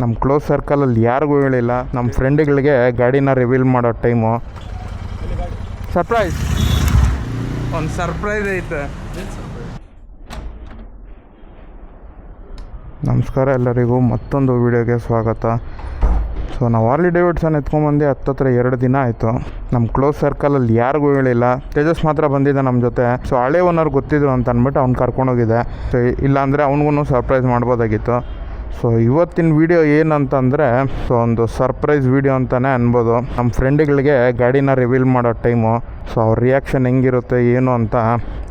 ನಮ್ಮ ಕ್ಲೋಸ್ ಸರ್ಕಲಲ್ಲಿ ಯಾರಿಗೂ ಹೇಳಿಲ್ಲ. ನಮ್ಮ ಫ್ರೆಂಡ್ಗಳಿಗೆ ಗಾಡಿನ ರಿವೀಲ್ ಮಾಡೋ ಟೈಮು ಸರ್ಪ್ರೈಸ್ ಒಂದು ಸರ್ಪ್ರೈಸ್ ಐತೆ. ನಮಸ್ಕಾರ ಎಲ್ಲರಿಗೂ ಮತ್ತೊಂದು ವಿಡಿಯೋಗೆ ಸ್ವಾಗತ. ಸೊ ನಾವು ಆರ್ಲಿ ಡೇವಿಡ್ಸನ್ ಎತ್ಕೊಂಬಂದು ಹತ್ತತ್ರ ಎರಡು ದಿನ ಆಯಿತು. ನಮ್ಮ ಕ್ಲೋಸ್ ಸರ್ಕಲಲ್ಲಿ ಯಾರಿಗೂ ಹೇಳಿಲ್ಲ. ತೇಜಸ್ ಮಾತ್ರ ಬಂದಿದ್ದ ನಮ್ಮ ಜೊತೆ. ಸೊ ಹಳೆ ಓನರ್ ಗೊತ್ತಿದ್ರು ಅಂತ ಅಂದ್ಬಿಟ್ಟು ಅವ್ನು ಕರ್ಕೊಂಡೋಗಿದ್ದೆ ಸೊ ಇಲ್ಲಾಂದರೆ ಅವ್ನಿಗೂ ಸರ್ಪ್ರೈಸ್ ಮಾಡ್ಬೋದಾಗಿತ್ತು. ಸೊ ಇವತ್ತಿನ ವಿಡಿಯೋ ಏನಂತಂದರೆ ಸೊ ಒಂದು ಸರ್ಪ್ರೈಸ್ ವಿಡಿಯೋ ಅಂತಲೇ ಅನ್ಬೋದು. ನಮ್ಮ ಫ್ರೆಂಡ್ಗಳಿಗೆ ಗಾಡಿನ ರಿವೀಲ್ ಮಾಡೋ ಟೈಮು ಸೊ ಅವ್ರ ರಿಯಾಕ್ಷನ್ ಹೆಂಗಿರುತ್ತೆ, ಏನು ಅಂತ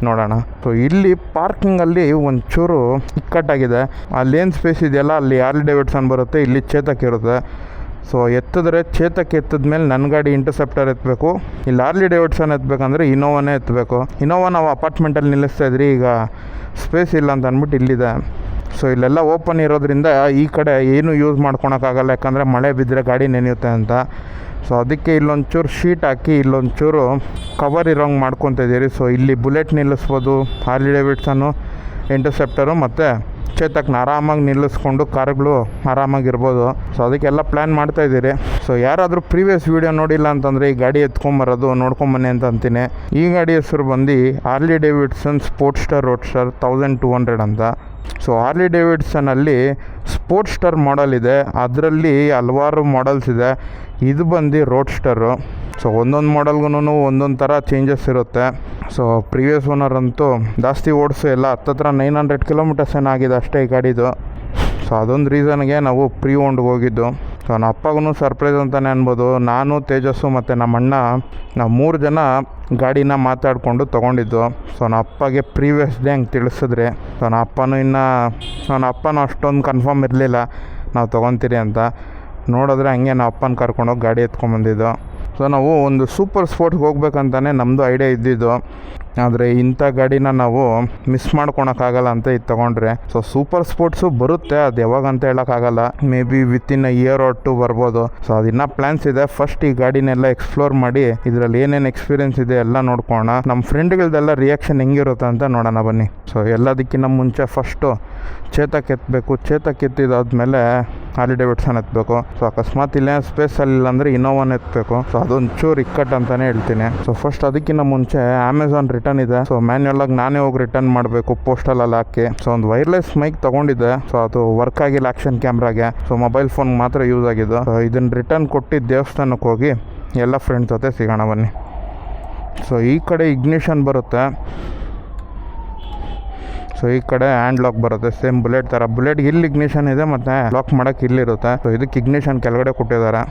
ನೋಡೋಣ. ಸೊ ಇಲ್ಲಿ ಪಾರ್ಕಿಂಗಲ್ಲಿ ಒಂಚೂರು ಇಕ್ಕಟ್ಟಾಗಿದೆ. ಅಲ್ಲಿ ಏನು ಸ್ಪೇಸ್ ಇದೆಯಲ್ಲ, ಅಲ್ಲಿ ಆರ್ಲಿ ಡೇವಿಡ್ಸನ್ ಬರುತ್ತೆ, ಇಲ್ಲಿ ಚೇತಕ್ ಇರುತ್ತೆ. ಸೊ ಎತ್ತಿದ್ರೆ ಚೇತಕ್ ಎತ್ತಿದ ಮೇಲೆ ನನ್ನ ಗಾಡಿ ಇಂಟರ್ಸೆಪ್ಟರ್ ಎತ್ತಬೇಕು ಇಲ್ಲಿ ಆರ್ಲಿ ಡೇವಿಡ್ಸನ್ ಎತ್ತಬೇಕಂದ್ರೆ ಇನೋವಾನೇ ಎತ್ತಬೇಕು ಇನೋವಾ ನಾವು ಅಪಾರ್ಟ್ಮೆಂಟಲ್ಲಿ ನಿಲ್ಲಿಸ್ತಾ ಇದ್ರಿ, ಈಗ ಸ್ಪೇಸ್ ಇಲ್ಲ ಅಂತ ಅಂದ್ಬಿಟ್ಟು ಇಲ್ಲಿದೆ. ಸೊ ಇಲ್ಲೆಲ್ಲ ಓಪನ್ ಇರೋದ್ರಿಂದ ಈ ಕಡೆ ಏನು ಯೂಸ್ ಮಾಡ್ಕೊಳಕ್ಕಾಗಲ್ಲ, ಯಾಕಂದರೆ ಮಳೆ ಬಿದ್ದರೆ ಗಾಡಿ ನೆನೆಯುತ್ತೆ ಅಂತ. ಸೊ ಅದಕ್ಕೆ ಇಲ್ಲೊಂಚೂರು ಶೀಟ್ ಹಾಕಿ ಇಲ್ಲೊಂಚೂರು ಕವರ್ ಇರೋಂಗೆ ಮಾಡ್ಕೊತಿದ್ದೀರಿ ಸೊ ಇಲ್ಲಿ ಬುಲೆಟ್ ನಿಲ್ಲಿಸ್ಬೋದು ಹಾರ್ಲಿ ಡೇವಿಡ್ಸನ್ನು ಇಂಟರ್ಸೆಪ್ಟರು ಮತ್ತು ಚೇತಕ್ನ ಆರಾಮಾಗಿ ನಿಲ್ಲಿಸ್ಕೊಂಡು, ಕಾರ್ಗಳು ಆರಾಮಾಗಿರ್ಬೋದು ಸೊ ಅದಕ್ಕೆಲ್ಲ ಪ್ಲ್ಯಾನ್ ಮಾಡ್ತಾ ಇದ್ದೀರಿ. ಸೊ ಯಾರಾದರೂ ಪ್ರೀವಿಯಸ್ ವೀಡಿಯೋ ನೋಡಿಲ್ಲ ಅಂತಂದರೆ ಈ ಗಾಡಿ ಎತ್ಕೊಂಬರೋದು, ನೋಡ್ಕೊಂಬನ್ನಿ ಅಂತ ಅಂತೀನಿ. ಈ ಗಾಡಿ ಹೆಸರು ಬಂದು Harley Davidson Sportster Roadster thousand two hundred ಅಂತ. ಸೊ ಹಾರ್ಲಿ ಡೇವಿಡ್ಸನಲ್ಲಿ ಸ್ಪೋರ್ಟ್ಸ್ ಸ್ಟಾರ್ ಮಾಡಲ್ ಇದೆ. ಅದರಲ್ಲಿ ಹಲವಾರು ಮಾಡಲ್ಸ್ ಇದೆ. ಇದು ಬಂದು ರೋಡ್ ಸ್ಟಾರು ಸೊ ಒಂದೊಂದು ಮಾಡಲ್ಗೂ ಒಂದೊಂದು ಥರ ಚೇಂಜಸ್ ಇರುತ್ತೆ. ಸೊ ಪ್ರೀವಿಯಸ್ ಓನರ್ ಅಂತೂ ಜಾಸ್ತಿ ಓಡಿಸು ಎಲ್ಲ ಹತ್ತತ್ರ ನೈನ್ ಹಂಡ್ರೆಡ್ ಕಿಲೋಮೀಟರ್ಸ್ ಏನಾಗಿದೆ ಅಷ್ಟೇ ಈ ಗಾಡಿದು. ಸೊ ಅದೊಂದು ರೀಸನ್ಗೆ ನಾವು ಪ್ರೀ ಓಂಡ್ಗೆ ಹೋಗಿದ್ದು. ಸೊ ನಮ್ಮ ಅಪ್ಪಗೂ ಸರ್ಪ್ರೈಸ್ ಅಂತಲೇ ಅನ್ಬೋದು. ನಾನು, ತೇಜಸ್ಸು ಮತ್ತು ನಮ್ಮ ಅಣ್ಣ ನಾವು ಮೂರು ಜನ ಗಾಡಿನ ಮಾತಾಡಿಕೊಂಡು ತೊಗೊಂಡಿದ್ದು. ಸೊ ನಮ್ಮ ಅಪ್ಪಗೆ ಪ್ರೀವಿಯಸ್ ಡೇ ಹಂಗೆ ತಿಳಿಸಿದ್ರೆ. ಸೊ ನಮ್ಮ ಅಪ್ಪನೂ ಇನ್ನು ನನ್ನ ಅಪ್ಪನೂ ಅಷ್ಟೊಂದು ಕನ್ಫರ್ಮ್ ಇರಲಿಲ್ಲ. ನಾವು ತೊಗೊತೀರಿ ಅಂತ. ನೋಡಿದ್ರೆ ಹಂಗೆ ನಮ್ಮ ಅಪ್ಪನ ಕರ್ಕೊಂಡೋಗಿ ಗಾಡಿ ಎತ್ಕೊಂಡ್ಬಂದಿದ್ದು ಸೊ ನಾವು ಒಂದು ಸೂಪರ್ ಸ್ಪೋರ್ಟ್ಗೆ ಹೋಗ್ಬೇಕಂತಲೇ ನಮ್ಮದು ಐಡಿಯಾ ಇದ್ದಿದ್ದು. ಆದರೆ ಇಂಥ ಗಾಡಿನ ನಾವು ಮಿಸ್ ಮಾಡ್ಕೊಳಕ್ಕಾಗಲ್ಲ ಅಂತ ಇದು ತೊಗೊಂಡ್ರೆ. ಸೊ ಸೂಪರ್ ಸ್ಪೋರ್ಟ್ಸು ಬರುತ್ತೆ. ಅದು ಯಾವಾಗ ಅಂತ ಹೇಳೋಕ್ಕಾಗಲ್ಲ. Maybe within a year or two ಬರ್ಬೋದು. ಸೊ ಅದಿನ್ನ ಪ್ಲ್ಯಾನ್ಸ್ ಇದೆ. ಫಸ್ಟ್ ಈ ಗಾಡಿನೆಲ್ಲ ಎಕ್ಸ್ಪ್ಲೋರ್ ಮಾಡಿ, ಇದರಲ್ಲಿ ಏನೇನು ಎಕ್ಸ್ಪೀರಿಯನ್ಸ್ ಇದೆ ಎಲ್ಲ ನೋಡ್ಕೋಣ ನಮ್ಮ ಫ್ರೆಂಡ್ಗಳದೆಲ್ಲ ರಿಯಾಕ್ಷನ್ ಹೆಂಗಿರುತ್ತೆ ಅಂತ ನೋಡೋಣ ಬನ್ನಿ. ಸೊ ಎಲ್ಲದಕ್ಕಿಂತ ಮುಂಚೆ ಫಸ್ಟು ಚೇತಕ್ ಎತ್ತಬೇಕು ಚೇತಕ್ ಹಾಲಿ ಡೇವಿಡ್ಸನ್ ಎತ್ತಬೇಕು ಸೊ ಅಕಸ್ಮಾತ್ ಇಲ್ಲೇ ಸ್ಪೇಸಲ್ಲಿ ಇಲ್ಲ ಅಂದರೆ ಇನೋವಾನ್ ಎತ್ತಬೇಕು ಸೊ ಅದೊಂದು ಚೂರು ಇಕ್ಕಟ್ ಅಂತಲೇ ಹೇಳ್ತೀನಿ. ಸೊ ಫಸ್ಟ್ ಅದಕ್ಕಿಂತ ಮುಂಚೆ ಅಮೆಝಾನ್ ರಿಟರ್ನ್ ಇದೆ. ಸೊ ಮ್ಯಾನ್ಯಲ್ ಆಗಿ ನಾನೇ ಹೋಗಿ ರಿಟರ್ನ್ ಮಾಡಬೇಕು ಪೋಸ್ಟಲಲ್ಲಿ ಹಾಕಿ. ಸೊ ಒಂದು ವೈರ್ಲೆಸ್ ಮೈಕ್ ತಗೊಂಡಿದ್ದೆ. ಸೊ ಅದು ವರ್ಕ್ ಆಗಿಲ್ಲ ಆಕ್ಷನ್ ಕ್ಯಾಮ್ರಾಗೆ ಸೊ ಮೊಬೈಲ್ ಫೋನ್ ಮಾತ್ರ ಯೂಸ್ ಆಗಿದ್ದು. ಸೊ ಇದನ್ನ ರಿಟರ್ನ್ ಕೊಟ್ಟಿದ್ದ ದೇವಸ್ಥಾನಕ್ಕೆ ಹೋಗಿ ಎಲ್ಲ ಫ್ರೆಂಡ್ಸ್ ಜೊತೆ ಸಿಗೋಣ ಬನ್ನಿ. ಸೊ ಈ ಕಡೆ ಇಗ್ನಿಷನ್ ಬರುತ್ತೆ. ಸೊ ಈ ಕಡೆ ಹ್ಯಾಂಡ್ ಲಾಕ್ ಬರುತ್ತೆ. ಸೇಮ್ ಬುಲೆಟ್ ತರ. ಬುಲೆಟ್ ಇಲ್ಲಿ ಇಗ್ನಿಷನ್ ಇದೆ ಮತ್ತೆ ಲಾಕ್ ಮಾಡಕ್ ಇಲ್ಲಿರುತ್ತೆ ಸೊ ಇದಕ್ಕೆ ಇಗ್ನಿಷನ್ ಕೆಳಗಡೆ ಕೊಟ್ಟಿದ್ದಾರೆ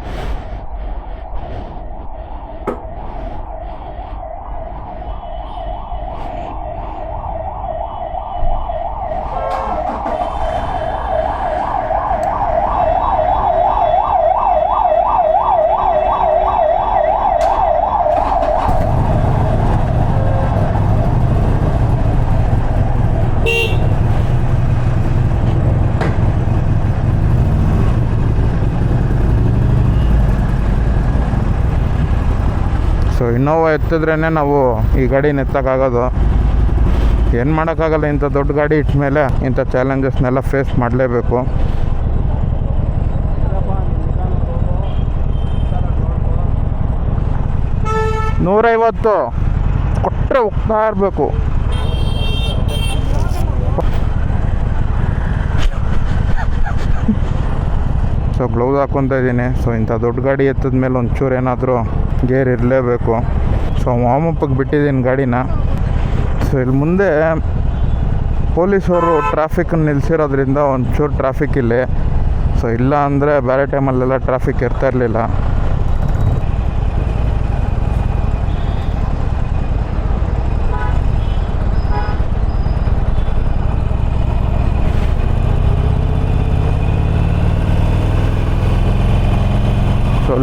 ಸೊ ಇನ್ನೋವಾ ಎತ್ತಿದ್ರೇ ನಾವು ಈ ಗಾಡಿನ ಎತ್ತಕ್ಕಾಗೋದು ಏನು ಮಾಡೋಕ್ಕಾಗಲ್ಲ, ಇಂಥ ದೊಡ್ಡ ಗಾಡಿ ಇಟ್ಟ ಮೇಲೆ ಇಂಥ ಚಾಲೆಂಜಸ್ನೆಲ್ಲ ಫೇಸ್ ಮಾಡಲೇಬೇಕು. ನೂರೈವತ್ತು. ಕೊಟ್ಟರೆ ಹೋಗ್ತಾ ಇರಬೇಕು. ಸೊ ಗ್ಲೌಸ್ ಹಾಕ್ಕೊತಾ ಇದ್ದೀನಿ ಸೊ ಇಂಥ ದೊಡ್ಡ ಗಾಡಿ ಎತ್ತದ ಮೇಲೆ ಒಂಚೂರು ಏನಾದರೂ ಗೇರ್ ಇರಲೇಬೇಕು. ಸೊ ವಾಮಪ್ಪಗೆ ಬಿಟ್ಟಿದ್ದೀನಿ ಗಾಡಿನ. ಸೊ ಇಲ್ಲಿ ಮುಂದೆ ಪೊಲೀಸವರು ಟ್ರಾಫಿಕನ್ನು ನಿಲ್ಲಿಸಿರೋದ್ರಿಂದ ಒಂಚೂರು ಟ್ರಾಫಿಕ್ ಇಲ್ಲಿ. ಸೊ ಇಲ್ಲ ಅಂದರೆ ಬೇರೆ ಟೈಮಲ್ಲೆಲ್ಲ ಟ್ರಾಫಿಕ್ ಇರ್ತಾ ಇರಲಿಲ್ಲ.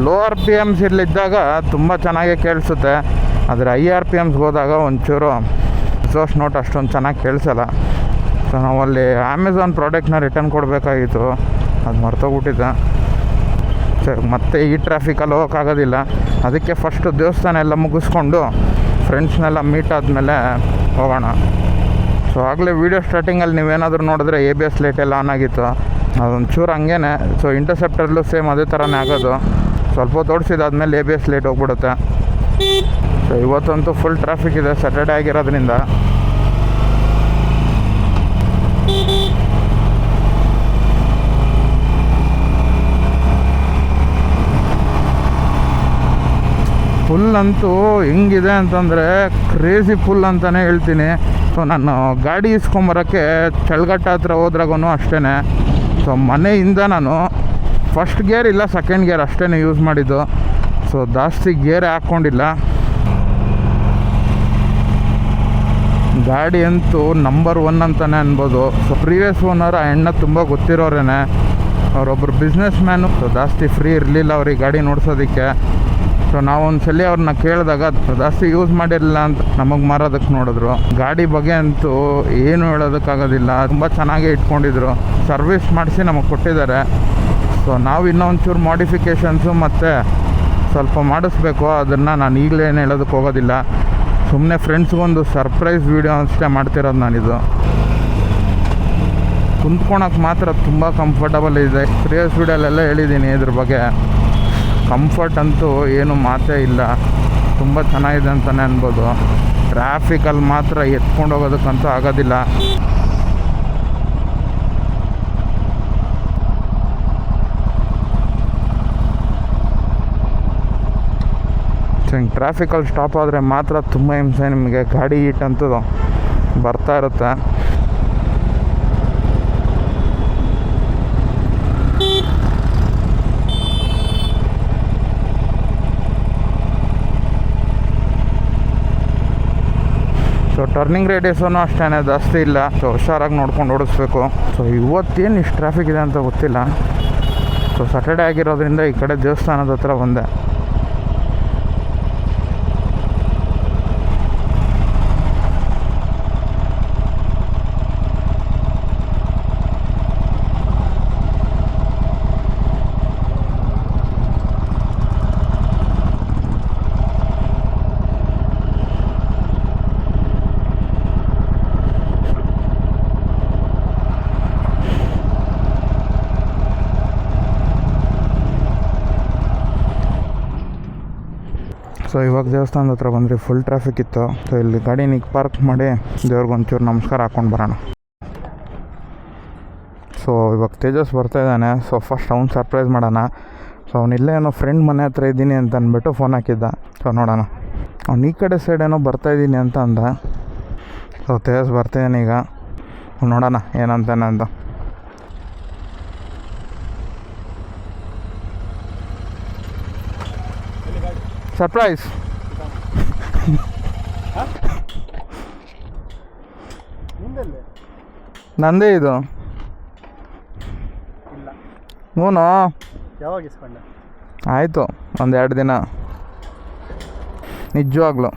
ಲೋವರ್ ಪಿ ಎಮ್ಸ್ ಇಲ್ಲಿದ್ದಾಗ ತುಂಬ ಚೆನ್ನಾಗಿ ಕೇಳಿಸುತ್ತೆ. ಆದರೆ ಐ ಆರ್ ಪಿ ಎಮ್ಸ್ಗೆ ಹೋದಾಗ ಒಂಚೂರು ಎಕ್ಸಾಸ್ಟ್ ನೋಟ್ ಅಷ್ಟೊಂದು ಚೆನ್ನಾಗಿ ಕೇಳಿಸಲ್ಲ. ಸೊ ನಾವಲ್ಲಿ ಅಮೆಝಾನ್ ಪ್ರಾಡಕ್ಟ್ನ ರಿಟರ್ನ್ ಕೊಡಬೇಕಾಗಿತ್ತು. ಅದು ಮರ್ತೋಗ್ಬಿಟ್ಟಿದ್ದೆ ಸರ್ ಮತ್ತೆ ಈ ಟ್ರಾಫಿಕಲ್ಲಿ ಹೋಗೋಕ್ಕಾಗೋದಿಲ್ಲ ಅದಕ್ಕೆ ಫಸ್ಟು ದೇವಸ್ಥಾನ ಎಲ್ಲ ಮುಗಿಸ್ಕೊಂಡು ಫ್ರೆಂಡ್ಸ್ನೆಲ್ಲ ಮೀಟ್ ಆದಮೇಲೆ ಹೋಗೋಣ. ಸೊ ಆಗಲೇ ವೀಡಿಯೋ ಸ್ಟಾರ್ಟಿಂಗಲ್ಲಿ ನೀವೇನಾದರೂ ನೋಡಿದ್ರೆ ಎ ಬಿ ಎಸ್ ಲೈಟ್ ಎಲ್ಲ ಆನ್ ಆಗಿತ್ತು. ಅದೊಂಚೂರು ಹಂಗೇನೆ. ಸೊ ಇಂಟರ್ಸೆಪ್ಟರ್ಲು ಸೇಮ್ ಅದೇ ಥರನೇ ಆಗೋದು. ಸ್ವಲ್ಪ ಹೊತ್ತು ಎ ಬಿ ಎಸ್ ಲೇಟ್ ಹೋಗ್ಬಿಡುತ್ತೆ. ಸೊ ಇವತ್ತಂತೂ ಫುಲ್ ಟ್ರಾಫಿಕ್ ಇದೆ. ಸ್ಯಾಟರ್ಡೇ ಆಗಿರೋದ್ರಿಂದ. ಫುಲ್ ಅಂತೂ ಹೆಂಗಿದೆ ಅಂತಂದರೆ ಕ್ರೇಜಿ ಫುಲ್ ಅಂತಲೇ ಹೇಳ್ತೀನಿ. ಸೊ ನಾನು ಗಾಡಿ ಇಸ್ಕೊಂಬರೋಕ್ಕೆ ಚಳ್ಗಟ್ಟ ಹತ್ರ ಹೋದ್ರಾಗೂ ಅಷ್ಟೇ ಸೊ ಮನೆಯಿಂದ ನಾನು ಫಸ್ಟ್ ಗೇರ್ ಇಲ್ಲ ಸೆಕೆಂಡ್ ಗೇರ್ ಅಷ್ಟೇ ಯೂಸ್ ಮಾಡಿದ್ದು. ಸೊ ಜಾಸ್ತಿ ಗೇರ್ ಹಾಕ್ಕೊಂಡಿಲ್ಲ ಗಾಡಿ ಅಂತೂ ನಂಬರ್ ಒನ್ ಅಂತಲೇ ಅನ್ಬೋದು. ಸೊ ಪ್ರೀವಿಯಸ್ ಓನರ್ ಆ ಎಣ್ಣ ತುಂಬ ಗೊತ್ತಿರೋರೇನೆ. ಅವರೊಬ್ಬರು ಬಿಸ್ನೆಸ್ ಮ್ಯಾನು ಸೊ ಜಾಸ್ತಿ ಫ್ರೀ ಇರಲಿಲ್ಲ ಅವ್ರಿಗೆ ಗಾಡಿ ನೋಡ್ಸೋದಕ್ಕೆ. ಸೊ ನಾವೊಂದು ಸಲ ಅವ್ರನ್ನ ಕೇಳಿದಾಗ ಜಾಸ್ತಿ ಯೂಸ್ ಮಾಡಿರಲಿಲ್ಲ ಅಂತ ನಮಗೆ ಮಾರೋದಕ್ಕೆ ನೋಡಿದ್ರು. ಗಾಡಿ ಬಗ್ಗೆ ಅಂತೂ ಏನು ಹೇಳೋದಕ್ಕಾಗೋದಿಲ್ಲ. ತುಂಬ ಚೆನ್ನಾಗೇ ಇಟ್ಕೊಂಡಿದ್ರು. ಸರ್ವಿಸ್ ಮಾಡಿಸಿ ನಮಗೆ ಕೊಟ್ಟಿದ್ದಾರೆ. ಸೊ ನಾವು ಇನ್ನೊಂಚೂರು ಮಾಡಿಫಿಕೇಷನ್ಸು ಮತ್ತು ಸ್ವಲ್ಪ ಮಾಡಿಸ್ಬೇಕು, ಅದನ್ನು ನಾನು ಈಗಲೇ ಏನು ಹೇಳೋದಕ್ಕೆ ಹೋಗೋದಿಲ್ಲ. ಸುಮ್ಮನೆ ಫ್ರೆಂಡ್ಸ್ಗೊಂದು ಸರ್ಪ್ರೈಸ್ ವೀಡಿಯೋ ಅಷ್ಟೇ ಮಾಡ್ತಿರೋದು ನಾನಿದು. ಕುಂತ್ಕೊಳಕ್ಕೆ ಮಾತ್ರ ತುಂಬ ಕಂಫರ್ಟಬಲ್ ಇದೆ. ಪ್ರಿಯಸ್ ವೀಡಿಯೋಲೆಲ್ಲ ಹೇಳಿದ್ದೀನಿ ಇದ್ರ ಬಗ್ಗೆ. ಕಂಫರ್ಟ್ ಅಂತೂ ಏನು ಮಾತೇ ಇಲ್ಲ. ತುಂಬ ಚೆನ್ನಾಗಿದೆ ಅಂತಲೇ ಅನ್ಬೋದು. ಟ್ರಾಫಿಕಲ್ಲಿ ಮಾತ್ರ ಎತ್ಕೊಂಡು ಹೋಗೋದಕ್ಕಂತೂ ಆಗೋದಿಲ್ಲ. ಹಿಂಗೆ ಟ್ರಾಫಿಕಲ್ಲಿ ಸ್ಟಾಪ್ ಆದರೆ ಮಾತ್ರ ತುಂಬ ಹಿಂಸೆ ನಿಮಗೆ. ಗಾಡಿ ಹೀಟ್ ಅಂತದು ಬರ್ತಾ ಇರುತ್ತೆ. ಸೊ ಟರ್ನಿಂಗ್ ರೇಡಿಯಸೂ ಅಷ್ಟೇ ಜಾಸ್ತಿ ಇಲ್ಲ. ಸೊ ಹುಷಾರಾಗಿ ನೋಡ್ಕೊಂಡು ಓಡಿಸ್ಬೇಕು. ಸೊ ಇವತ್ತೇನು ಇಷ್ಟು ಟ್ರಾಫಿಕ್ ಇದೆ ಅಂತ ಗೊತ್ತಿಲ್ಲ. ಸೊ ಸ್ಯಾಟರ್ಡೇ ಆಗಿರೋದ್ರಿಂದ ಈ ಕಡೆ ದೇವಸ್ಥಾನದ ಹತ್ರ ಬಂದೆ ಸೊ ಇವಾಗ ದೇವಸ್ಥಾನದ ಹತ್ರ ಬಂದರೆ ಫುಲ್ ಟ್ರಾಫಿಕ್ ಇತ್ತು. ಸೊ ಇಲ್ಲಿ ಗಾಡಿ ನಿಗ್ ಪಾರ್ಕ್ ಮಾಡಿ ದೇವ್ರಿಗೆ ಒಂಚೂರು ನಮಸ್ಕಾರ ಹಾಕ್ಕೊಂಡು ಬರೋಣ. ಸೊ ಇವಾಗ ತೇಜಸ್ ಬರ್ತಾ ಇದ್ದಾನೆ. ಸೊ ಫಸ್ಟ್ ಅವ್ನು ಸರ್ಪ್ರೈಸ್ ಮಾಡೋಣ. ಸೊ ಅವನಿಲ್ಲೇ ಏನೋ ಫ್ರೆಂಡ್ ಮನೆ ಹತ್ರ ಇದ್ದೀನಿ ಅಂತ ಅಂದ್ಬಿಟ್ಟು ಫೋನ್ ಹಾಕಿದ್ದ. ಸೊ ನೋಡೋಣ. ಅವ್ನು ಈ ಕಡೆ ಸೈಡ್ ಏನೋ ಬರ್ತಾ ಇದ್ದೀನಿ ಅಂತ ಅಂದ. ಸೊ ತೇಜಸ್ ಬರ್ತಾಯಿದ್ದಾನೆ ಈಗ. ನೋಡೋಣ ಏನಂತಾನೆ ಅಂತ ಸರ್ಪ್ರೈಸ್ ನಂದೇ ಇದು. ಇಲ್ಲ. ಹ್ಞೂ ಯಾವಾಗ ಇಸ್ಕೊಂಡೆ? ಆಯಿತು ಒಂದು ಎರಡು ದಿನ. ನಿಜವಾಗ್ಲು.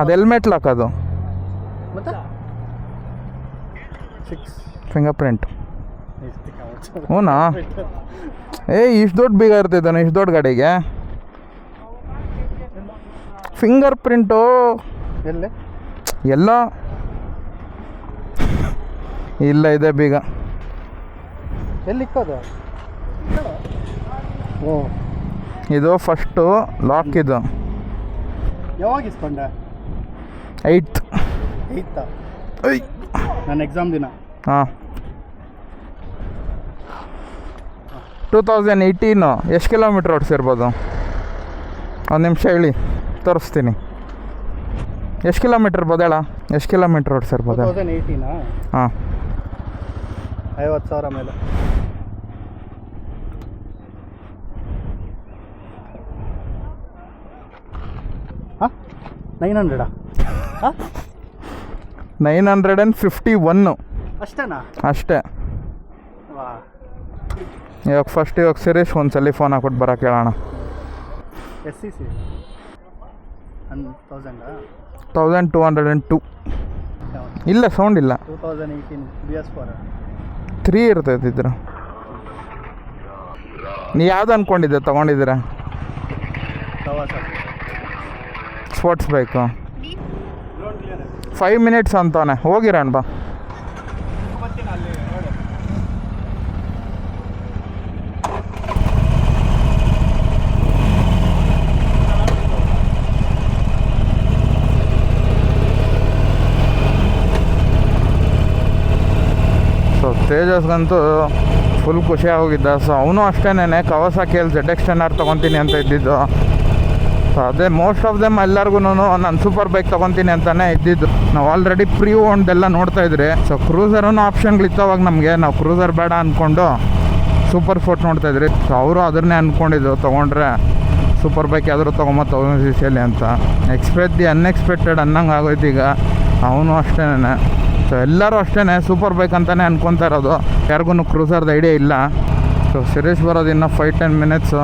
ಅದು ಹೆಲ್ಮೆಟ್ ಲಾಕ್ ಅದು. ಮತ್ತೆ? ಸಿಕ್ಸ್ ಫಿಂಗರ್ ಪ್ರಿಂಟ್ ಹ್ಞೂ ಏ ಇಷ್ಟು ದೊಡ್ಡ ಬೀಗ ಇರ್ತಿದ್ದಾನೆ ಇಷ್ಟು ದೊಡ್ಡ ಗಾಡಿಗೆ. ಫಿಂಗರ್ ಪ್ರಿಂಟು ಎಲ್ಲಿ? ಎಲ್ಲ. ಇಲ್ಲ ಇದೆ ಬೀಗ. ಎಲ್ಲಿ ಓ. ಇದು ಫಸ್ಟು ಲಾಕ್ ಇದು. ಯಾವಾಗ ಇಸ್ಕೊಂಡೆ? ಏಯ್ತ್ ಏಯ್ತಾ ಐ. ನನ್ನ ಎಕ್ಸಾಮ್ ದಿನ. ಹಾಂ. ಟೂ ತೌಸಂಡ್ ಏಯ್ಟೀನು ಎಷ್ಟು ಕಿಲೋಮೀಟ್ರ್ ಓಡಿಸಿರ್ಬೋದು? ಒಂದು ನಿಮಿಷ ಹೇಳಿ. ತೋರಿಸ್ತೀನಿ. ಎಷ್ಟು ಕಿಲೋಮೀಟ್ರ್ ಬದಳ? ಎಷ್ಟು ಕಿಲೋಮೀಟ್ರ್ ಸರ್ ಓಡಿಸಿರ್ಬೋದು ತೌಸಂಡ್ ಏಯ್ಟೀನಾ ಹಾಂ. ಐವತ್ತು ಸಾವಿರ ಮೇಲೆ. ಹಾಂ? ನೈನ್ ಹಂಡ್ರೆಡಾ ಹಾಂ? Nine hundred and fifty one ಅಷ್ಟೇನಾ? ಅಷ್ಟೇ. ಇವಾಗ ಫಸ್ಟ್ ಇವಾಗ ಸಿರೀಶ್ ಒಂದ್ಸಲಿ ಫೋನ್ ಹಾಕ್ಬಿಟ್ಟು ಬರೋಕೆ ಹೇಳೋಣ. S C C one thousand thousand two hundred and two ಇಲ್ಲ ಸೌಂಡ್ ಇಲ್ಲ. Two thousand eighteen B S four three ಇರ್ತೈತೆ ಇದ್ರ. ನೀ ಯಾವ್ದು ಅಂದ್ಕೊಂಡಿದ್ದೆ ತೊಗೊಂಡಿದ್ದೀರಾ? ಸ್ಪೋರ್ಟ್ಸ್ ಬೈಕು ಫೈವ್ ಮಿನಿಟ್ಸ್ ಅಂತಾನೆ. ಹೋಗಿರೋಣ ಬಾ ತೇಜಸ್ಗಂತೂ ಫುಲ್ ಖುಷಿ ಹೋಗಿದ್ದ ಸೊ ಅವನು ಅಷ್ಟೇನೆ ಕವಸಾಕಿಯಲ್ಲಿ ಜೆಡ್ ಎಕ್ಸ್ ಟೆನ್ ಆರ್ ತೊಗೊತೀನಿ ಅಂತ ಇದ್ದಿದ್ದು. ಸೊ ಅದೇ ಮೋಸ್ಟ್ ಆಫ್ ದೆಮ್ ಎಲ್ಲರಿಗೂ ನಾನು ಸೂಪರ್ ಬೈಕ್ ತೊಗೊತೀನಿ ಅಂತಲೇ ಇದ್ದಿದ್ದು. ನಾವು ಆಲ್ರೆಡಿ ಪ್ರೀ ಓನ್ದೆಲ್ಲ ನೋಡ್ತಾ ಇದ್ರಿ ಸೊ ಕ್ರೂಸರೂ ಆಪ್ಷನ್ಗಳಿತ್ತು ಅವಾಗ ನಮಗೆ. ನಾವು ಕ್ರೂಸರ್ ಬೇಡ ಅಂದ್ಕೊಂಡು ಸೂಪರ್ ಫೋರ್ಟ್ ನೋಡ್ತಾ ಇದ್ರಿ. ಸೊ ಅವರು ಅದನ್ನೇ ಅಂದ್ಕೊಂಡಿದ್ದು ತೊಗೊಂಡ್ರೆ ಸೂಪರ್ ಬೈಕ್ ಯಾವ್ದಾದ್ರು ತೊಗೊಂಬ ತೌಸಂಡ್ ಸಿ ಸಿಯಲ್ಲಿ ಅಂತ. ಎಕ್ಸ್ಪೆಕ್ಟ್ ದಿ ಅನ್ಎಕ್ಸ್ಪೆಕ್ಟೆಡ್ ಅನ್ನಂಗೆ ಆಗೋಯ್ತು ಈಗ. ಅವನು ಅಷ್ಟೇನೆ ಸೊ ಎಲ್ಲರೂ ಅಷ್ಟೇ ಸೂಪರ್ ಬೈಕ್ ಅಂತಲೇ ಅನ್ಕೊತಾ ಇರೋದು. ಯಾರಿಗೂ ಕ್ರೂಸರ್ದು ಐಡಿಯಾ ಇಲ್ಲ. ಸೊ ಸುರೇಶ್ ಬರೋದು ಇನ್ನೂ ಫೈವ್ ಟೆನ್ ಮಿನಿಟ್ಸು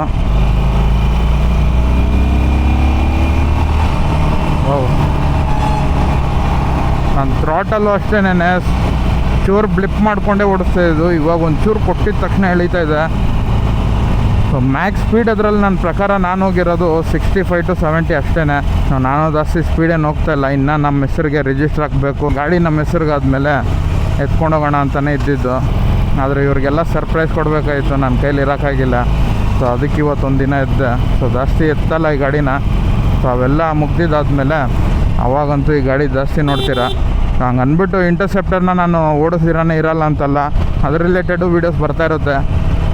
ನಾನು ಥ್ರಾಟಲ್ಲೂ ಅಷ್ಟೇನೆ ಚೂರು ಬ್ಲಿಪ್ ಮಾಡಿಕೊಂಡೇ ಓಡಿಸ್ತಾ ಇದ್ದು. ಇವಾಗ ಒಂಚೂರು ಕೊಟ್ಟಿದ ತಕ್ಷಣ ಎಳೀತಾ ಇದೆ. ಸೊ ಮ್ಯಾಕ್ಸ್ ಸ್ಪೀಡ್ ಅದರಲ್ಲಿ ನನ್ನ ಪ್ರಕಾರ ನಾನು ಹೋಗಿರೋದು ಸಿಕ್ಸ್ಟಿ ಫೈವ್ ಟು ಸೆವೆಂಟಿ ಅಷ್ಟೇ ನಾನು ಜಾಸ್ತಿ ಸ್ಪೀಡೇನು ಹೋಗ್ತಾ ಇಲ್ಲ. ಇನ್ನು ನಮ್ಮ ಹೆಸರಿಗೆ ರಿಜಿಸ್ಟರ್ ಆಗಬೇಕು ಗಾಡಿ ನಮ್ಮ ಹೆಸರಿಗಾದ್ಮೇಲೆ ಎತ್ಕೊಂಡೋಗೋಣ ಅಂತಲೇ ಇದ್ದಿದ್ದು. ಆದರೆ ಇವ್ರಿಗೆಲ್ಲ ಸರ್ಪ್ರೈಸ್ ಕೊಡಬೇಕಾಯಿತು. ನನ್ನ ಕೈಲಿ ಇರೋಕ್ಕಾಗಿಲ್ಲ. ಸೊ ಅದಕ್ಕೆ ಇವತ್ತೊಂದು ದಿನ ಇದ್ದೆ ಸೊ ಜಾಸ್ತಿ ಎತ್ತಲ್ಲ ಈ ಗಾಡಿನ. ಸೊ ಅವೆಲ್ಲ ಮುಗ್ದಿದ್ದಾದ್ಮೇಲೆ ಅವಾಗಂತೂ ಈ ಗಾಡಿ ಜಾಸ್ತಿ ನೋಡ್ತೀರಾ? ಹಂಗೆ ಅಂದ್ಬಿಟ್ಟು ಇಂಟರ್ಸೆಪ್ಟರ್ನ ನಾನು ಓಡಿಸಿರೋನೇ ಇರಲ್ಲ ಅಂತಲ್ಲ. ಅದ್ರ ರಿಲೇಟೆಡು ವೀಡಿಯೋಸ್ ಬರ್ತಾ ಇರುತ್ತೆ.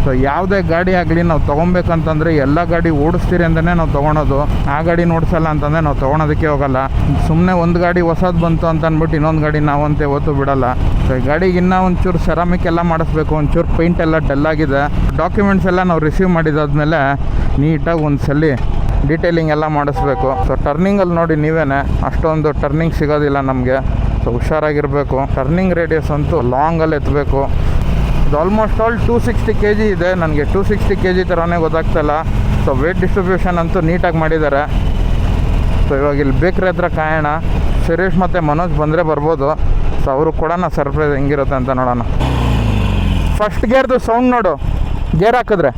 ಸೊ ಯಾವುದೇ ಗಾಡಿ ಆಗಲಿ ನಾವು ತೊಗೊಬೇಕಂತಂದರೆ ಎಲ್ಲ ಗಾಡಿ ಓಡಿಸ್ತೀರಿ ಅಂತಲೇ ನಾವು ತೊಗೊಳೋದು. ಆ ಗಾಡಿ ನೋಡಿಸಲ್ಲ ಅಂತಂದರೆ ನಾವು ತೊಗೊಳೋದಕ್ಕೆ ಹೋಗಲ್ಲ. ಸುಮ್ಮನೆ ಒಂದು ಗಾಡಿ ಹೊಸದು ಬಂತು ಅಂತ ಅಂದ್ಬಿಟ್ಟು ಇನ್ನೊಂದು ಗಾಡಿ ನಾವಂತೆ ಓತು ಬಿಡಲ್ಲ. ಸೊ ಈ ಗಾಡಿಗೆ ಇನ್ನೂ ಒಂಚೂರು ಸೆರಾಮಿಕ್ ಎಲ್ಲ ಮಾಡಿಸ್ಬೇಕು, ಒಂಚೂರು ಪೇಂಟ್ ಎಲ್ಲ ಡಲ್ ಆಗಿದೆ. ಡಾಕ್ಯುಮೆಂಟ್ಸ್ ಎಲ್ಲ ನಾವು ರಿಸೀವ್ ಮಾಡಿದಾದ್ಮೇಲೆ ನೀಟಾಗಿ ಒಂದು ಸಲ ಡೀಟೇಲಿಂಗ್ ಎಲ್ಲ ಮಾಡಿಸ್ಬೇಕು. ಸೊ ಟರ್ನಿಂಗಲ್ಲಿ ನೋಡಿ ನೀವೇ ಅಷ್ಟೊಂದು ಟರ್ನಿಂಗ್ ಸಿಗೋದಿಲ್ಲ ನಮಗೆ. ಸೊ ಹುಷಾರಾಗಿರಬೇಕು. ಟರ್ನಿಂಗ್ ರೇಡಿಯಸ್ ಅಂತೂ ಲಾಂಗಲ್ಲಿ ಎತ್ತಬೇಕು ಇದು almost all two sixty K G ಇದೆ ನನಗೆ. ಟೂ ಸಿಕ್ಸ್ಟಿ ಕೆ ಜಿ ಥರನೇ ಗೊತ್ತಾಗ್ತಲ್ಲ ಸೊ ವೇಟ್ ಡಿಸ್ಟ್ರಿಬ್ಯೂಷನ್ ಅಂತೂ ನೀಟಾಗಿ ಮಾಡಿದ್ದಾರೆ. ಸೊ ಇವಾಗ ಇಲ್ಲಿ ಬೇಕ್ರಿ ಹತ್ರ ಕಾಯೋಣ. ಸುರೇಶ್ ಮತ್ತು ಮನೋಜ್ ಬಂದರೆ ಬರ್ಬೋದು. ಸೊ ಅವರು ಕೊಡೋಣ ಸರ್ಪ್ರೈಸ್ ಹೆಂಗಿರುತ್ತೆ ಅಂತ ನೋಡೋಣ. ಫಸ್ಟ್ ಗೇರ್ದು ಸೌಂಡ್ ನೋಡು. ಗೇರ್ ಹಾಕಿದ್ರೆ.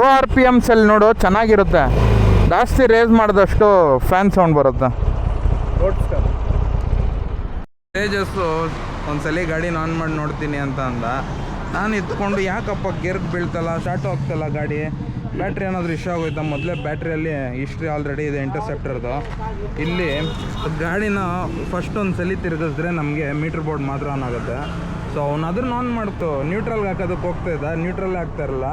ಲೋ ಆರ್ ಪಿ ಎಮ್ಸಲ್ಲಿ ನೋಡು, ಚೆನ್ನಾಗಿರುತ್ತೆ. ಜಾಸ್ತಿ ರೇಸ್ ಮಾಡಿದಷ್ಟು ಫ್ಯಾನ್ ಸೌಂಡ್ ಬರುತ್ತೆ. ತೇಜಸ್ಸು, ಒಂದ್ಸಲಿ ಗಾಡಿನ ಆನ್ ಮಾಡಿ ನೋಡ್ತೀನಿ ಅಂತ ಅಂದ. ನಾನು ಇದ್ಕೊಂಡು ಯಾಕಪ್ಪ ಗೇರ್ಗೆ ಬೀಳ್ತಲ್ಲ ಸ್ಟಾರ್ಟ್ ಹೋಗ್ತಲ್ಲ ಗಾಡಿ? ಬ್ಯಾಟ್ರಿ ಏನಾದರೂ ಇಶ್ಯೂ ಆಗೋಯ್ತಾ? ಮೊದಲೇ ಬ್ಯಾಟ್ರಿಯಲ್ಲಿ ಹಿಸ್ಟ್ರಿ ಆಲ್ರೆಡಿ ಇದೆ ಇಂಟರ್ಸೆಪ್ಟರ್ದು ಇಲ್ಲಿ ಗಾಡಿನ ಫಸ್ಟ್ ಒಂದು ಸಲ ತಿರುಗಿಸಿದ್ರೆ ನಮಗೆ ಮೀಟ್ರ್ ಬೋರ್ಡ್ ಮಾತ್ರ ಆನ್ ಆಗುತ್ತೆ. ಸೊ ಅವ್ನು ಅದನ್ನ ಆನ್ ಮಾಡ್ತು. ನ್ಯೂಟ್ರಲ್ಗೆ ಹಾಕೋದಕ್ಕೆ ಹೋಗ್ತಾ ಇದ್ದ. ನ್ಯೂಟ್ರಲ್ ಹಾಕ್ತಾ ಇರಲ್ಲ.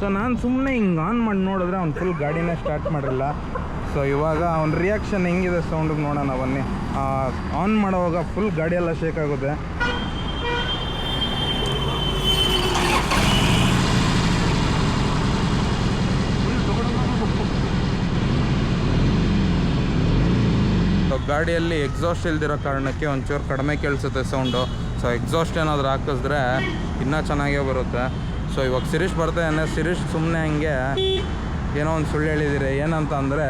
ಸೊ ನಾನು ಸುಮ್ಮನೆ ಹಿಂಗೆ ಆನ್ ಮಾಡಿ ನೋಡಿದ್ರೆ ಅವ್ನು ಫುಲ್ ಗಾಡಿನೇ ಸ್ಟಾರ್ಟ್ ಮಾಡಿರಲ್ಲ ಸೊ ಇವಾಗ ಅವ್ನ ರಿಯಾಕ್ಷನ್ ಹೆಂಗಿದೆ ಸೌಂಡಿಗೆ ನೋಡೋಣ, ಬನ್ನಿ. ಆನ್ ಮಾಡೋವಾಗ ಫುಲ್ ಗಾಡಿಯೆಲ್ಲ ಶೇಕ್ ಆಗುತ್ತೆ. ಗಾಡಿಯಲ್ಲಿ ಎಕ್ಸಾಸ್ಟ್ ಇಲ್ದಿರೋ ಕಾರಣಕ್ಕೆ ಒಂಚೂರು ಕಡಿಮೆ ಕೇಳಿಸುತ್ತೆ ಸೌಂಡು ಸೊ ಎಕ್ಸಾಸ್ಟ್ ಏನಾದರೂ ಹಾಕಿಸಿದ್ರೆ ಇನ್ನೂ ಚೆನ್ನಾಗೇ ಬರುತ್ತೆ. ಸೊ ಇವಾಗ ಸಿರೀಶ್ ಬರ್ತಾನೆ ಸಿರೀಶ್ ಸುಮ್ಮನೆ ಹಂಗೆ ಏನೋ ಒಂದು ಸುಳ್ಳು ಹೇಳಿದಿರಿ. ಏನಂತ ಅಂದರೆ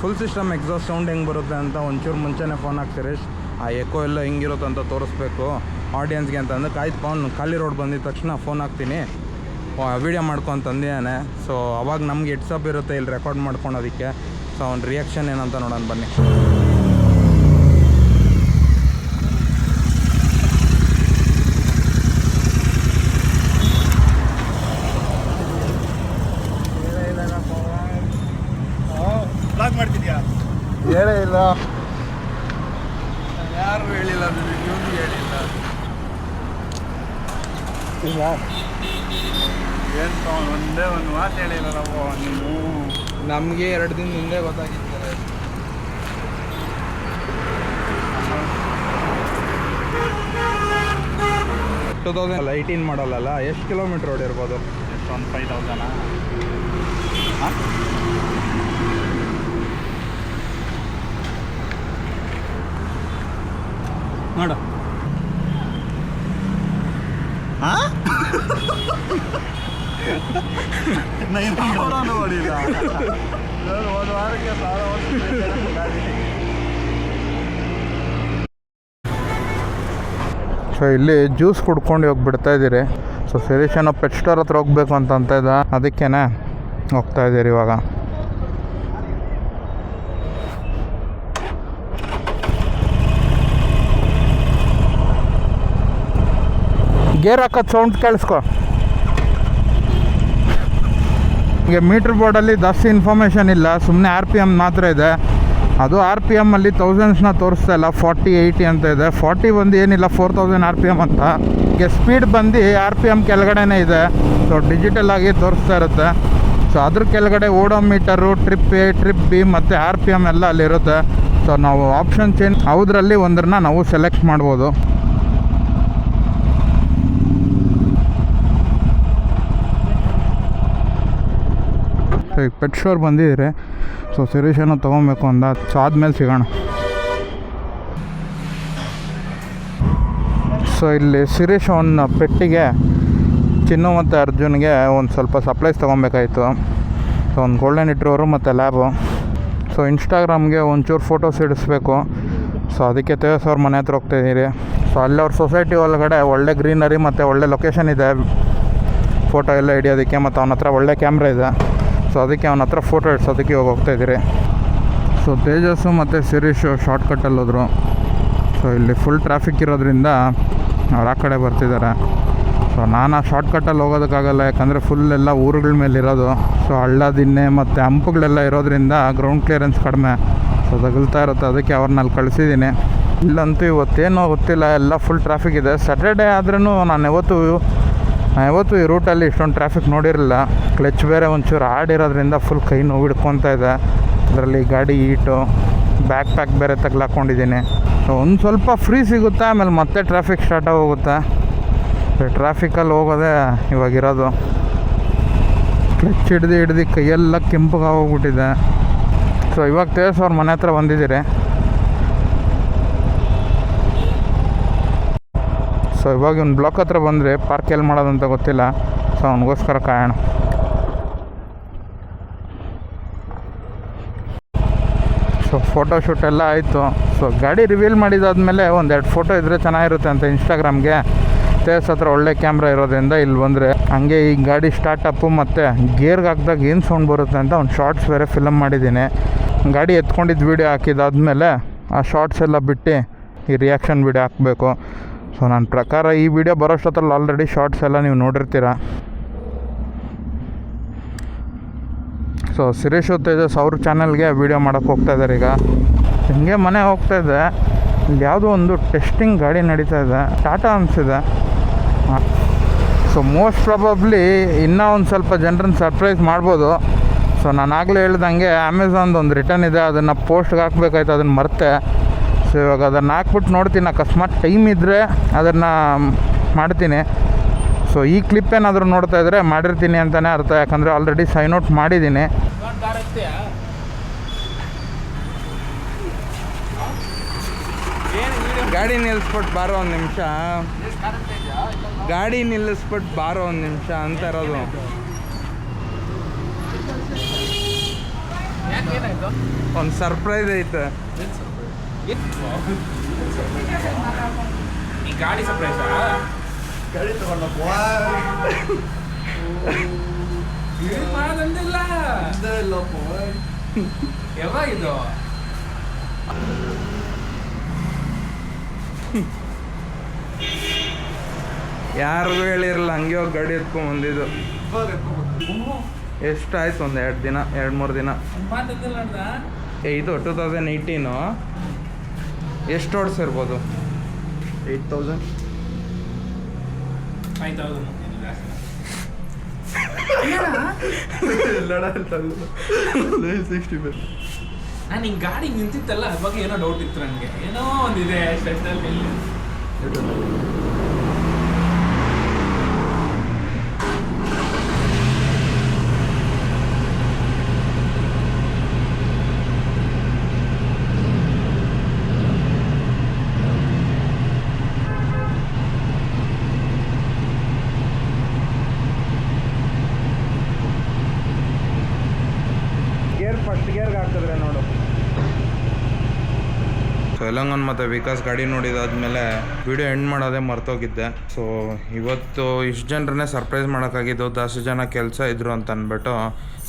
ಫುಲ್ ಸಿಸ್ಟಮ್ ಎಕ್ಸಾಸ್ಟ್ ಸೌಂಡ್ ಹೆಂಗೆ ಬರುತ್ತೆ ಅಂತ ಒಂಚೂರು ಮುಂಚೆನೇ ಫೋನ್ ಹಾಕಿ ಸಿರೀಶ್ ಆ ಎಕೋ ಎಲ್ಲ ಹೆಂಗಿರುತ್ತೆ ಅಂತ ತೋರಿಸ್ಬೇಕು. ಆಡಿಯನ್ಸ್ಗೆ ಅಂತ ಅಂದ್ರೆ ಕಾಯ್ತು ಫೋನ್ ಖಾಲಿ ರೋಡ್ ಬಂದಿದ ತಕ್ಷಣ ಫೋನ್ ಹಾಕ್ತೀನಿ. ವೀಡಿಯೋ ಮಾಡ್ಕೊಂಡು ತಂದಿದ್ದಾನೆ. ಸೊ ಅವಾಗ ನಮ್ಗೆ ಇಟ್ಸಪ್ ಇರುತ್ತೆ, ಇಲ್ಲಿ ರೆಕಾರ್ಡ್ ಮಾಡ್ಕೊಳೋದಕ್ಕೆ. ಸೊ ಅವ್ನ ರಿಯಾಕ್ಷನ್ ಏನಂತ ನೋಡೋಣ ಬನ್ನಿ ಬ್ಲಾಕ್ ಮಾಡ್ತಿದ್ಯಾ ಇಲ್ಲ ಯಾರು ಹೇಳಿಲ್ಲ ನೀವು ಹೇಳಿಲ್ಲ. ಏನು ಒಂದೇ ಒಂದು ಮಾತು ಹೇಳಿಲ್ಲ ನಾವು. ನೀನು. ನಮಗೆ ಎರಡು ದಿನ ಹಿಂದೆ ಗೊತ್ತಾಗಿರ್ತಾರೆ ಟು ತೌಸಂಡ್ ಏಯ್ಟೀನ್ ಮಾಡಲ್ಲ ಎಷ್ಟು ಕಿಲೋಮೀಟ್ರ್ ಓಡಿರ್ಬೋದು? ಎಷ್ಟು ಒಂದು ಫೈವ್ ತೌಸಂಡಾ ನೋಡು. ನೋಡಿಲ್ಲ ಒಂದು ವಾರಕ್ಕೆ ಸಾವಿರ ಸೊ ಇಲ್ಲಿ ಜ್ಯೂಸ್ ಕುಡ್ಕೊಂಡು ಹೋಗಿ ಬಿಡ್ತಾ ಇದ್ದೀರಿ. ಸೊ ಸುರೇಶ್ ಏನೋ ಪೆಟ್ ಸ್ಟೋರ್ ಹತ್ರ ಹೋಗ್ಬೇಕು ಅಂತ ಅಂತ ಇದ್ದ. ಅದಕ್ಕೇನೆ ಹೋಗ್ತಾ ಇದ್ದೀರಿ ಇವಾಗ. ಗೇರ್ ಹಾಕೋದು ಸೌಂಡ್ ಕೇಳಿಸ್ಕೊ. ಹೀಗೆ ಮೀಟ್ರ್ ಬೋರ್ಡಲ್ಲಿ ಜಾಸ್ತಿ ಇನ್ಫಾರ್ಮೇಷನ್ ಇಲ್ಲ ಸುಮ್ಮನೆ ಆರ್ ಪಿ ಎಂ ಮಾತ್ರ ಇದೆ. ಅದು ಆರ್ ಪಿ ಎಮ್ಮಲ್ಲಿ ತೌಸಂಡ್ಸ್ನ ತೋರಿಸ್ತಾ ಇಲ್ಲ, ಫಾರ್ಟಿ, ಏಯ್ಟಿ ಅಂತ ಇದೆ. ಫಾರ್ಟಿ ಬಂದು ಏನಿಲ್ಲ, four thousand R P M ಅಂತ. ಈಗ ಸ್ಪೀಡ್ ಬಂದು ಆರ್ ಪಿ ಎಂ ಕೆಳಗಡೆನೇ ಇದೆ. ಸೊ ಡಿಜಿಟಲ್ ಆಗಿ ತೋರಿಸ್ತಾ ಇರುತ್ತೆ. ಸೊ ಅದ್ರ ಕೆಳಗಡೆ odometer trip A trip B ಮತ್ತು ಆರ್ ಪಿ ಎಂ ಎಲ್ಲ ಅಲ್ಲಿರುತ್ತೆ. ಸೊ ನಾವು ಆಪ್ಷನ್ ಚೇಂಜ್ ಅದರಲ್ಲಿ ಒಂದರನ್ನ ನಾವು ಸೆಲೆಕ್ಟ್ ಮಾಡ್ಬೋದು. ಸೊ ಪೆಟ್ ಶೋರ್ ಬಂದಿದ್ದೀರಿ ಸೊ ಸಿರೀಶನ್ನು ತೊಗೊಬೇಕು ಅಂದ ಸೊ ಆದಮೇಲೆ ಸಿಗೋಣ. ಸೊ ಇಲ್ಲಿ ಸಿರೀಶ್ ಅವನ ಪೆಟ್ಟಿಗೆ ಚಿನ್ನು ಮತ್ತು ಅರ್ಜುನ್ಗೆ ಒಂದು ಸ್ವಲ್ಪ ಸಪ್ಲೈಸ್ ತೊಗೊಬೇಕಾಯಿತು. ಸೊ ಒಂದು ಗೋಲ್ಡನ್ ಇಟ್ರೋರು ಮತ್ತು ಲ್ಯಾಬು ಸೊ ಇನ್ಸ್ಟಾಗ್ರಾಮ್ಗೆ ಒಂಚೂರು ಫೋಟೋಸ್ ಇಡಿಸ್ಬೇಕು. ಸೊ ಅದಕ್ಕೆ ತೇಜಸ್ ಅವ್ರ ಮನೆ ಹತ್ರ ಹೋಗ್ತಾಯಿದ್ದೀರಿ ಸೊ ಅಲ್ಲಿ ಅವ್ರ ಸೊಸೈಟಿ ಒಳಗಡೆ ಒಳ್ಳೆ ಗ್ರೀನರಿ ಮತ್ತು ಒಳ್ಳೆ ಲೊಕೇಶನ್ ಇದೆ. ಫೋಟೋ ಎಲ್ಲ ಹಿಡಿಯೋದಕ್ಕೆ ಮತ್ತು ಅವನ ಹತ್ರ ಒಳ್ಳೆ ಕ್ಯಾಮ್ರಾ ಇದೆ. ಸೊ ಅದಕ್ಕೆ ಅವನ ಹತ್ರ ಫೋಟೋ ಇಡ್ಸೋದಕ್ಕೆ ಹೋಗ್ತಾ ಇದ್ದೀರಿ. ಸೊ ತೇಜಸ್ಸು ಮತ್ತು ಶಿರೀಶು ಶಾರ್ಟ್ಕಟ್ಟಲ್ಲಿ ಹೋದರು. ಸೊ ಇಲ್ಲಿ ಫುಲ್ ಟ್ರಾಫಿಕ್ ಇರೋದ್ರಿಂದ ಅವ್ರು ಆ ಕಡೆ ಬರ್ತಿದ್ದಾರೆ. ಸೊ ನಾನು ಆ ಶಾರ್ಟ್ಕಟ್ಟಲ್ಲಿ ಹೋಗೋದಕ್ಕಾಗಲ್ಲ, ಯಾಕಂದರೆ ಫುಲ್ ಎಲ್ಲ ಊರುಗಳ ಮೇಲೆ ಇರೋದು. ಸೊ ಹಳ್ಳ ದಿನ್ನೆ ಮತ್ತು ಹಂಪುಗಳೆಲ್ಲ ಇರೋದ್ರಿಂದ ಗ್ರೌಂಡ್ ಕ್ಲಿಯರೆನ್ಸ್ ಕಡಿಮೆ. ಸೊ ತಗಲ್ತಾ ಇರುತ್ತೆ, ಅದಕ್ಕೆ ಅವ್ರನ್ನ ಅಲ್ಲಿ ಕಳಿಸಿದ್ದೀನಿ. ಇಲ್ಲಂತೂ ಇವತ್ತೇನೋ ಗೊತ್ತಿಲ್ಲ, ಎಲ್ಲ ಫುಲ್ ಟ್ರಾಫಿಕ್ ಇದೆ. ಸ್ಯಾಟರ್ಡೇ ಆದ್ರೂ ನಾನು ಯಾವತ್ತೂ ನಾನು ಯಾವತ್ತೂ ಈ ರೂಟಲ್ಲಿ ಇಷ್ಟೊಂದು ಟ್ರಾಫಿಕ್ ನೋಡಿರಲಿಲ್ಲ. ಕ್ಲಚ್ ಬೇರೆ ಒಂಚೂರು ಆಡಿರೋದ್ರಿಂದ ಫುಲ್ ಕೈ ನೋವು ಹಿಡ್ಕೊತಾ ಇದೆ. ಅದರಲ್ಲಿ ಗಾಡಿ ಈಟು ಬ್ಯಾಕ್ ಪ್ಯಾಕ್ ಬೇರೆ ತಗ್ಲಾಕೊಂಡಿದ್ದೀನಿ. ಸೊ ಒಂದು ಸ್ವಲ್ಪ ಫ್ರೀ ಸಿಗುತ್ತೆ, ಆಮೇಲೆ ಮತ್ತೆ ಟ್ರಾಫಿಕ್ ಸ್ಟಾರ್ಟ್ ಆಗೋಗುತ್ತೆ. ಟ್ರಾಫಿಕಲ್ಲಿ ಹೋಗೋದೇ ಇವಾಗಿರೋದು ಕ್ಲಚ್ ಹಿಡ್ದು ಹಿಡ್ದು ಕೈಯೆಲ್ಲ ಕೆಂಪಗಾಗೋಗ್ಬಿಟ್ಟಿದೆ ಸೊ ಇವಾಗ ತೇಜಸ್ ಅವ್ರ ಮನೆ ಹತ್ರ ಬಂದಿದ್ದೀರಿ. ಸೊ ಇವಾಗ ಇವ್ನು ಬ್ಲಾಕ್ ಹತ್ರ ಬಂದರೆ ಪಾರ್ಕ್ ಎಲ್ಲಿ ಮಾಡೋದಂತ ಗೊತ್ತಿಲ್ಲ. ಸೊ ಅವನಿಗೋಸ್ಕರ ಕಾಯೋಣ. ಸೊ ಫೋಟೋ ಶೂಟ್ ಎಲ್ಲ ಆಯಿತು. ಸೊ ಗಾಡಿ ರಿವೀಲ್ ಮಾಡಿದಾದ್ಮೇಲೆ ಒಂದೆರಡು ಫೋಟೋ ಇದ್ದರೆ ಚೆನ್ನಾಗಿರುತ್ತೆ ಅಂತ ಇನ್ಸ್ಟಾಗ್ರಾಮ್ಗೆ ತೇಸ್ ಹತ್ರ ಒಳ್ಳೆ ಕ್ಯಾಮ್ರಾ ಇರೋದ್ರಿಂದ ಇಲ್ಲಿ ಬಂದರೆ ಹಂಗೆ ಈ ಗಾಡಿ ಸ್ಟಾರ್ಟಪ್ಪು ಮತ್ತು ಗೇರ್ಗೆ ಹಾಕಿದಾಗ ಏನು ಸೌಂಡ್ ಬರುತ್ತೆ ಅಂತ ಒಂದು ಶಾರ್ಟ್ಸ್ ಬೇರೆ ಫಿಲಮ್ ಮಾಡಿದ್ದೀನಿ. ಗಾಡಿ ಎತ್ಕೊಂಡಿದ್ದು ವೀಡಿಯೋ ಹಾಕಿದಾದ್ಮೇಲೆ ಆ ಶಾರ್ಟ್ಸ್ ಎಲ್ಲ ಬಿಟ್ಟು ಈ ರಿಯಾಕ್ಷನ್ ವೀಡಿಯೋ ಹಾಕಬೇಕು. ಸೊ ನನ್ನ ಪ್ರಕಾರ ಈ ವಿಡಿಯೋ ಬರೋಷ್ಟೊತ್ತಲ್ಲಿ ಆಲ್ರೆಡಿ ಶಾರ್ಟ್ಸ್ ಎಲ್ಲ ನೀವು ನೋಡಿರ್ತೀರ? ಸೊ ಸುರೇಶ್ ತೇಜಸ್ ಅವ್ರ ಚಾನಲ್ಗೆ ವೀಡಿಯೋ ಮಾಡೋಕ್ಕೆ ಹೋಗ್ತಾ ಇದ್ದಾರೆ ಈಗ. ಹಿಂಗೆ ಮನೆ ಹೋಗ್ತಾ ಇದ್ದೆ ಇಲ್ಲಿ ಯಾವುದೋ ಒಂದು ಟೆಸ್ಟಿಂಗ್ ಗಾಡಿ ನಡೀತಾ ಇದೆ. ಟಾಟಾ ಅನಿಸಿದೆ. ಸೊ ಮೋಸ್ಟ್ ಪ್ರಾಬಬ್ಲಿ ಇನ್ನೂ ಒಂದು ಸ್ವಲ್ಪ ಜನರನ್ನ ಸರ್ಪ್ರೈಸ್ ಮಾಡ್ಬೋದು. ಸೊ ನಾನು ಆಗಲೇ ಹೇಳ್ದಂಗೆ ಅಮೆಝಾನ್ದು ಒಂದು ರಿಟರ್ನ್ ಇದೆ. ಅದನ್ನು ಪೋಸ್ಟ್ಗೆ ಹಾಕ್ಬೇಕಾಯ್ತು. ಅದನ್ನು ಮರ್ತೆ. ಸೊ ಇವಾಗ ಅದನ್ನು ಹಾಕ್ಬಿಟ್ಟು ನೋಡ್ತೀನಿ. ಅಕಸ್ಮಾತ್ ಟೈಮ್ ಇದ್ದರೆ ಅದನ್ನು ಮಾಡ್ತೀನಿ. ಸೊ ಈ ಕ್ಲಿಪ್ ಏನಾದರೂ ನೋಡ್ತಾ ಇದ್ದರೆ ಮಾಡಿರ್ತೀನಿ ಅಂತಲೇ ಅರ್ಥ. ಯಾಕಂದರೆ ಆಲ್ರೆಡಿ ಸೈನ್ ಔಟ್ ಮಾಡಿದ್ದೀನಿ. ಗಾಡಿ ನಿಲ್ಲಿಸ್ಬಿಟ್ಟು ಬಾರೋ ಒಂದು ನಿಮಿಷ. ಗಾಡಿ ನಿಲ್ಲಿಸ್ಬಿಟ್ಟು ಬಾರೋ ಒಂದು ನಿಮಿಷ ಅಂತ ಇರೋದು. ಒಂದು ಸರ್ಪ್ರೈಸ್ ಐತೆ. ಈ ಗಾಡಿ ಸರ್ಪ್ರೈಸಾ ಮಾಡೋದಂದಿಲ್ಲ ಯಾವಾಗಿದು ಯಾರಿಗೂ ಹೇಳಿರಲ್ಲ ಹಂಗೆ ಹೋಗಿ ಗಾಡಿ ಎತ್ಕೊಂಡ್ ಬಂದಿದ್ದು. ಎಷ್ಟಾಯ್ತು ಒಂದು ಎರಡು ದಿನ ಎರಡು ಮೂರು ದಿನ? ಏ, ಇದು ಟೂ ತೌಸಂಡ್ ಏಯ್ಟೀನು ಎಷ್ಟು ಓಡಿಸಿರ್ಬೋದು eight thousand five thousand sixty five ನಾನು ಹಿಂಗೆ ಗಾಡಿ ನಿಂತಿತ್ತಲ್ಲ ಅದ್ರ ಬಗ್ಗೆ ಏನೋ ಡೌಟ್ ಇತ್ತು ನನಗೆ. ಏನೋ ಒಂದಿದೆ ಸ್ಪೆಷಲ್ ಗೇರ್ ಫಸ್ಟ್ ಗೇರ್ಗೆ ಹಾಕಿದ್ರೆ ನೋಡು ಎಲ್ಲಂಗನ್ ಮತ್ತು ವಿಕಾಸ್ ಗಾಡಿ ನೋಡಿದಾದ್ಮೇಲೆ ವಿಡಿಯೋ ಎಂಡ್ ಮಾಡೋದೇ ಮರ್ತೋಗಿದ್ದೆ. ಸೊ ಇವತ್ತು ಇಷ್ಟು ಜನರನ್ನೇ ಸರ್ಪ್ರೈಸ್ ಮಾಡೋಕ್ಕಾಗಿದ್ದು ಜಾಸ್ತಿ ಜನ ಕೆಲಸ ಇದ್ರು ಅಂತ ಅಂದ್ಬಿಟ್ಟು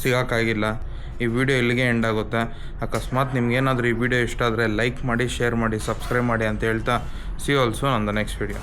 ಸಿಗೋಕ್ಕಾಗಿಲ್ಲ ಈ ವಿಡಿಯೋ ಇಲ್ಲಿಗೆ ಎಂಡ್ ಆಗುತ್ತೆ. ಅಕಸ್ಮಾತ್ ನಿಮ್ಗೇನಾದರೂ ಈ ವಿಡಿಯೋ ಇಷ್ಟ ಆದರೆ ಲೈಕ್ ಮಾಡಿ ಶೇರ್ ಮಾಡಿ ಸಬ್ಸ್ಕ್ರೈಬ್ ಮಾಡಿ ಅಂತ ಹೇಳ್ತಾ ಸಿ ಆಲ್ಸೋ ನಂದು ನೆಕ್ಸ್ಟ್ ವಿಡಿಯೋ